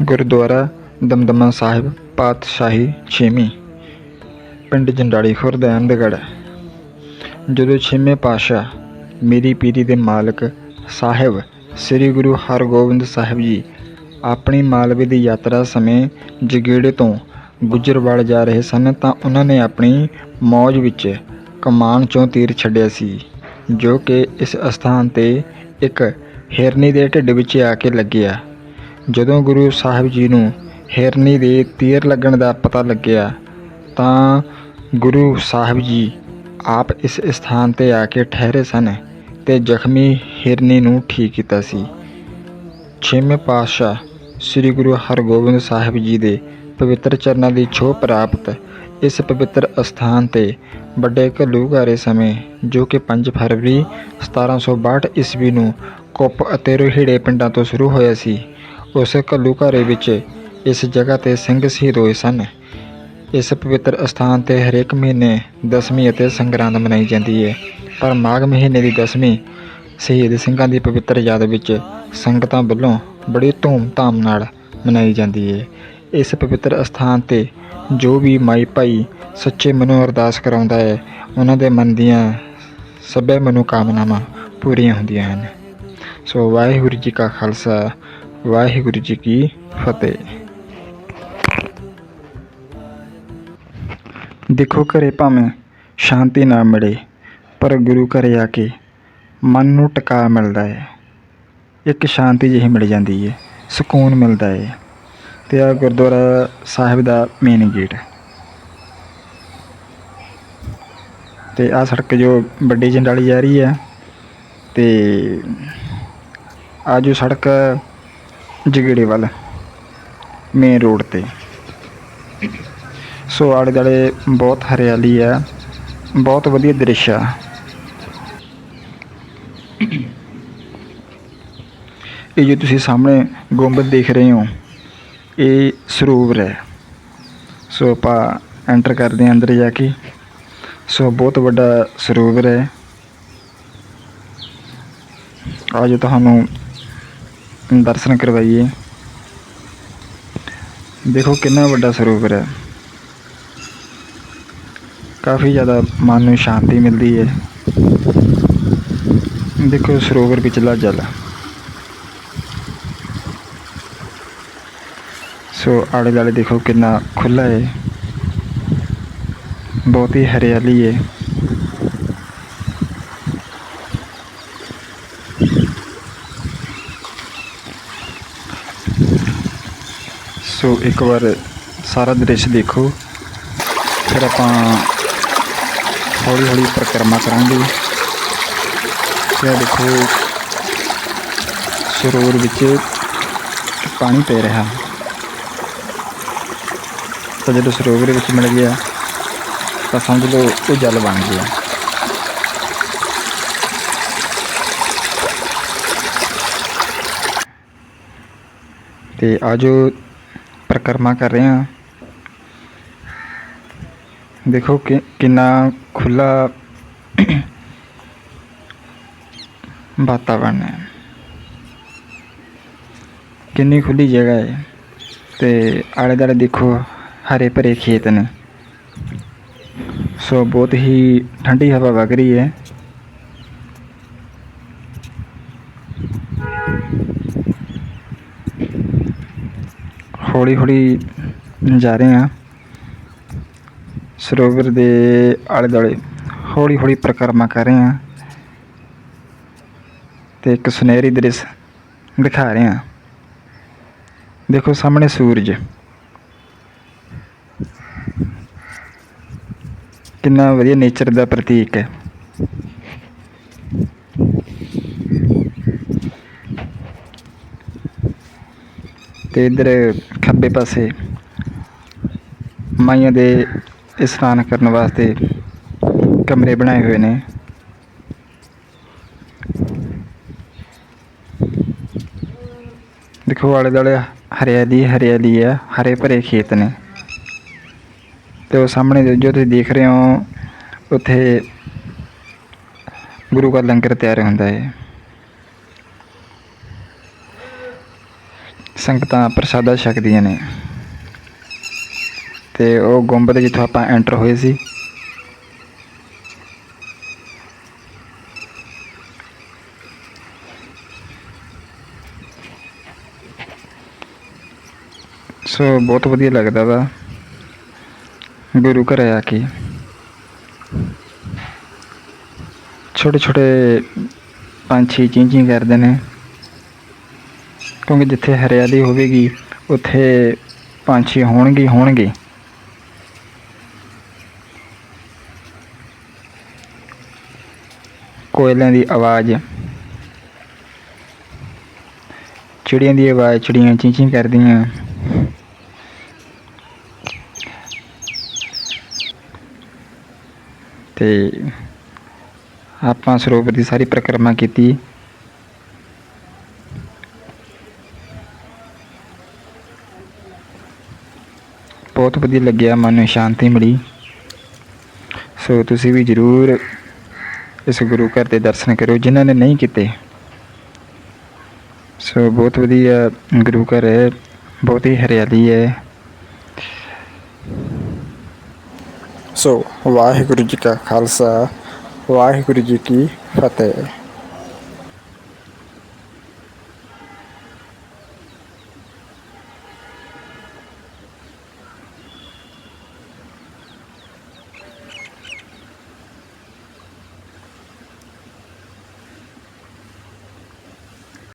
ਗੁਰਦੁਆਰਾ ਦਮਦਮਾ ਸਾਹਿਬ, ਪਾਤਸ਼ਾਹੀ, ਛੇਵੀਂ। ਪਿੰਡ ਜੰਡਾਲੀ ਖੁਰਦ ਅਹਿਮਦਗੜ੍ਹ। ਜਦੋਂ ਛੇਵੇਂ ਪਾਤਸ਼ਾਹ ਮੇਰੀ ਪੀਰੀ ਦੇ ਮਾਲਕ ਸਾਹਿਬ ਸ੍ਰੀ ਗੁਰੂ ਹਰਗੋਬਿੰਦ ਸਾਹਿਬ ਜੀ ਆਪਣੀ ਮਾਲਵੇ ਦੀ ਯਾਤਰਾ ਸਮੇਂ ਜਗੇੜੇ ਤੋਂ ਗੁੱਜਰਵਾਲ ਜਾ ਰਹੇ ਸਨ ਤਾਂ ਉਹਨਾਂ ਨੇ ਆਪਣੀ ਮੌਜ ਵਿੱਚ ਕਮਾਨ ਚੋਂ ਤੀਰ ਛੱਡਿਆ ਸੀ, ਜੋ ਕਿ ਇਸ ਅਸਥਾਨ ਤੇ ਇੱਕ ਹਿਰਨੀ ਦੇ ਢਿੱਡ ਵਿੱਚ ਆ ਕੇ ਲੱਗਿਆ। ਜਦੋਂ ਗੁਰੂ ਸਾਹਿਬ ਜੀ ਨੂੰ ਹਿਰਨੀ ਦੇ ਤੀਰ ਲੱਗਣ ਦਾ ਪਤਾ ਲੱਗਿਆ, ਤਾਂ ਗੁਰੂ ਸਾਹਿਬ ਜੀ ਆਪ ਇਸ ਸਥਾਨ ਤੇ ਆ ਕੇ ਠਹਿਰੇ ਸਨ ਤੇ ਜ਼ਖਮੀ ਹਿਰਨੀ ਨੂੰ ਠੀਕ ਕੀਤਾ ਸੀ। ਛੇਵੇਂ ਪਾਤਸ਼ਾਹ ਸ੍ਰੀ ਗੁਰੂ ਹਰਗੋਬਿੰਦ ਸਾਹਿਬ ਜੀ ਦੇ ਪਵਿੱਤਰ ਚਰਨਾਂ ਦੀ ਛੋਹ ਪ੍ਰਾਪਤ ਇਸ ਪਵਿੱਤਰ ਅਸਥਾਨ ਤੇ ਵੱਡੇ ਘੱਲੂਘਾਰੇ ਸਮੇਂ, ਜੋ ਕਿ 5 ਫਰਵਰੀ 1762 ਈਸਵੀ ਨੂੰ ਕੁੱਪ ਅਤੇ ਰੋਹਿੜੇ ਪਿੰਡਾਂ ਤੋਂ ਸ਼ੁਰੂ ਹੋਇਆ ਸੀ ਉਸ ਘੱਲੂਘਾਰੇ ਵਿੱਚ ਇਸ ਜਗ੍ਹਾ ਤੇ ਸਿੰਘ ਸ਼ਹੀਦ ਹੋਏ ਸਨ। ਇਸ ਪਵਿੱਤਰ ਅਸਥਾਨ ਤੇ ਹਰੇਕ ਮਹੀਨੇ ਦਸਵੀਂ ਅਤੇ ਸੰਗਰਾਂਦ ਮਨਾਈ ਜਾਂਦੀ ਹੈ ਪਰ ਮਾਘ ਮਹੀਨੇ ਦੀ ਦਸਵੀਂ ਸ਼ਹੀਦ ਸਿੰਘਾਂ ਦੀ ਪਵਿੱਤਰ ਯਾਦ ਵਿੱਚ ਸੰਗਤਾਂ ਵੱਲੋਂ ਬੜੀ ਧੂਮ-ਧਾਮ ਨਾਲ ਮਨਾਈ ਜਾਂਦੀ ਹੈ ਇਸ ਪਵਿੱਤਰ ਅਸਥਾਨ ਤੇ ਜੋ ਵੀ ਮਾਈ ਭਾਈ ਸੱਚੇ ਮਨੋਂ ਅਰਦਾਸ ਕਰਾਉਂਦਾ ਹੈ ਉਹਨਾਂ ਦੇ ਮਨ ਦੀਆਂ ਸਭੇ ਮਨੋਕਾਮਨਾਵਾਂ ਪੂਰੀਆਂ ਹੁੰਦੀਆਂ ਹਨ। ਸੋ ਵਾਹਿਗੁਰੂ ਜੀ ਕਾ ਖਾਲਸਾ ਵਾਹਿਗੁਰੂ ਜੀ ਕੀ ਫਤਿਹ। ਦੇਖੋ ਘਰੇ ਭਾਵੇਂ ਸ਼ਾਂਤੀ ਨਾ ਮਿਲੇ, ਪਰ ਗੁਰੂ ਘਰੇ ਆ ਕੇ ਮਨ ਨੂੰ ਟਿਕਾ ਮਿਲਦਾ ਹੈ। ਇੱਕ ਸ਼ਾਂਤੀ ਜਿਹੀ ਮਿਲ ਜਾਂਦੀ ਹੈ, ਸਕੂਨ ਮਿਲਦਾ ਹੈ ਤੇ ਆ ਗੁਰਦੁਆਰਾ ਸਾਹਿਬ ਦਾ ਮੇਨ ਗੇਟ ਤੇ ਆ ਸੜਕ ਜੋ ਵੱਡੀ ਜੰਡਾਲੀ ਜਾ ਰਹੀ ਹੈ ਤੇ ਆ ਜੋ ਸੜਕ ਜਗੇੜੇ ਮੇਨ ਰੋਡ ਤੇ। ਸੋ ਆਲੇ ਦੁਆਲੇ ਬਹੁਤ ਹਰਿਆਲੀ ਆ, ਬਹੁਤ ਵਧੀਆ ਦ੍ਰਿਸ਼ ਆ। ਇਹ ਜੋ ਤੁਸੀਂ ਸਾਹਮਣੇ ਗੁੰਬਦ ਦੇਖ ਰਹੇ ਹੋ, ਇਹ ਸਰੋਵਰ ਹੈ। ਸੋ ਆਪਾਂ ਐਂਟਰ ਕਰਦੇ ਹਾਂ ਅੰਦਰ ਜਾ ਕੇ। ਸੋ ਬਹੁਤ ਵੱਡਾ ਸਰੋਵਰ ਹੈ। ਅੱਜ ਤੁਹਾਨੂੰ ਦਰਸ਼ਨ ਕਰਵਾਈਏ ਦੇਖੋ ਕਿੰਨਾ ਵੱਡਾ ਸਰੋਵਰ ਹੈ ਕਾਫੀ ਜ਼ਿਆਦਾ ਮਨ ਨੂੰ ਸ਼ਾਂਤੀ ਮਿਲਦੀ ਹੈ ਦੇਖੋ ਸਰੋਵਰ ਵਿਚਲਾ ਜਲ ਸੋ ਆਲੇ ਦੁਆਲੇ ਦੇਖੋ ਕਿੰਨਾ ਖੁੱਲਾ ਹੈ ਬਹੁਤ ਹੀ ਹਰਿਆਲੀ ਹੈ ਸੋ ਇੱਕ ਵਾਰ ਸਾਰਾ ਦ੍ਰਿਸ਼ ਦੇਖੋ। ਫਿਰ ਆਪਾਂ ਹੌਲੀ ਹੌਲੀ ਪਰਿਕਰਮਾ ਕਰਾਂਗੇ। ਇਹ ਦੇਖੋ, ਸਰੋਵਰ ਵਿੱਚ ਪਾਣੀ ਪੈ ਰਿਹਾ। ਤਾਂ ਜਦੋਂ ਸਰੋਵਰ ਵਿੱਚ ਮਿਲ ਗਿਆ, ਤਾਂ ਸਮਝ ਲਓ ਉਹ ਜਲ ਬਣ ਗਿਆ। ਤੇ ਆਜੋ ਪਰਿਕਰਮਾ ਕਰ ਰਹੇ ਹਾਂ ਦੇਖੋ ਕਿ ਕਿੰਨਾ ਖੁੱਲਾ ਵਾਤਾਵਰਨ ਹੈ ਕਿੰਨੀ ਖੁੱਲੀ ਜਗ੍ਹਾ ਹੈ ਤੇ ਆਲੇ ਦੁਆਲੇ ਦੇਖੋ ਹਰੇ ਭਰੇ ਖੇਤ ਨੇ ਸੋ ਬਹੁਤ ਹੀ ਠੰਡੀ ਹਵਾ ਵਗ ਰਹੀ ਹੈ ਹੌਲੀ ਹੌਲੀ ਜਾ ਰਹੇ ਹਾਂ। ਸਰੋਵਰ ਦੇ ਆਲੇ ਦੁਆਲੇ ਹੌਲੀ ਹੌਲੀ ਪਰਿਕਰਮਾ ਕਰ ਰਹੇ ਹਾਂ। ਤੇ ਇੱਕ ਸੁਨਹਿਰੀ ਦ੍ਰਿਸ਼ ਦਿਖਾ ਰਹੇ ਹਾਂ। ਦੇਖੋ ਸਾਹਮਣੇ ਸੂਰਜ। ਕਿੰਨਾ ਵਧੀਆ ਨੇਚਰ ਦਾ ਪ੍ਰਤੀਕ ਹੈ। ਤੇ ਇਧਰ ਖੱਬੇ ਪਾਸੇ ਮਾਈਆਂ ਦੇ ਇਸ਼ਨਾਨ ਕਰਨ ਵਾਸਤੇ ਕਮਰੇ ਬਣਾਏ ਹੋਏ ਨੇ। ਦੇਖੋ ਆਲੇ ਦੁਆਲੇ ਹਰਿਆਲੀ ਹਰਿਆਲੀ ਆ, ਹਰੇ ਭਰੇ ਖੇਤ ਨੇ। ਤੇ ਉਹ ਸਾਹਮਣੇ ਜੋ ਤੁਸੀਂ ਦੇਖ ਰਹੇ ਹੋ, ਉੱਥੇ ਗੁਰੂ ਦਾ ਲੰਗਰ ਤਿਆਰ ਹੁੰਦਾ ਹੈ। ਸੰਗਤਾਂ ਪ੍ਰਸ਼ਾਦਾ ਛਕਦੀਆਂ ਨੇ। ਤੇ ਉਹ ਗੁੰਬਦ ਜਿੱਥੋਂ ਆਪਾਂ ਐਂਟਰ ਹੋਏ ਸੀ। ਸੋ ਬਹੁਤ ਵਧੀਆ ਲੱਗਦਾ ਵਾ। ਗੁਰੂ ਘਰ ਆ ਕੇ। ਛੋਟੇ ਛੋਟੇ ਪੰਛੀ ਚੀਂ ਚੀਂ ਕਰਦੇ ਨੇ। ਕਿਉਂਕਿ ਜਿੱਥੇ ਹਰਿਆਲੀ ਹੋਵੇਗੀ, ਉੱਥੇ ਪੰਛੀ ਹੋਣਗੇ ਹੋਣਗੇ। ਕੋਇਲਿਆਂ ਦੀ ਆਵਾਜ਼। ਚਿੜੀਆਂ ਦੀ ਆਵਾਜ਼ ਚਿੜੀਆਂ ਚੀਂ ਕਰਦੀਆਂ। ਤੇ ਆਪਾਂ ਸਰੋਵਰ ਦੀ ਸਾਰੀ ਪਰਿਕਰਮਾ ਕੀਤੀ। ਬਹੁਤ ਵਧੀਆ ਲੱਗਿਆ, ਮਨ ਨੂੰ ਸ਼ਾਂਤੀ ਮਿਲੀ। ਸੋ ਤੁਸੀਂ ਵੀ ਜ਼ਰੂਰ ਇਸ ਗੁਰੂ ਘਰ ਦੇ ਦਰਸ਼ਨ ਕਰੋ ਜਿਨ੍ਹਾਂ ਨੇ ਨਹੀਂ ਕੀਤੇ। ਸੋ ਬਹੁਤ ਵਧੀਆ ਗੁਰੂ ਘਰ ਹੈ, ਬਹੁਤ ਹੀ ਹਰਿਆਲੀ ਹੈ। ਸੋ ਵਾਹਿਗੁਰੂ ਜੀ ਕਾ ਖਾਲਸਾ, ਵਾਹਿਗੁਰੂ ਜੀ ਕੀ ਫਤਿਹ।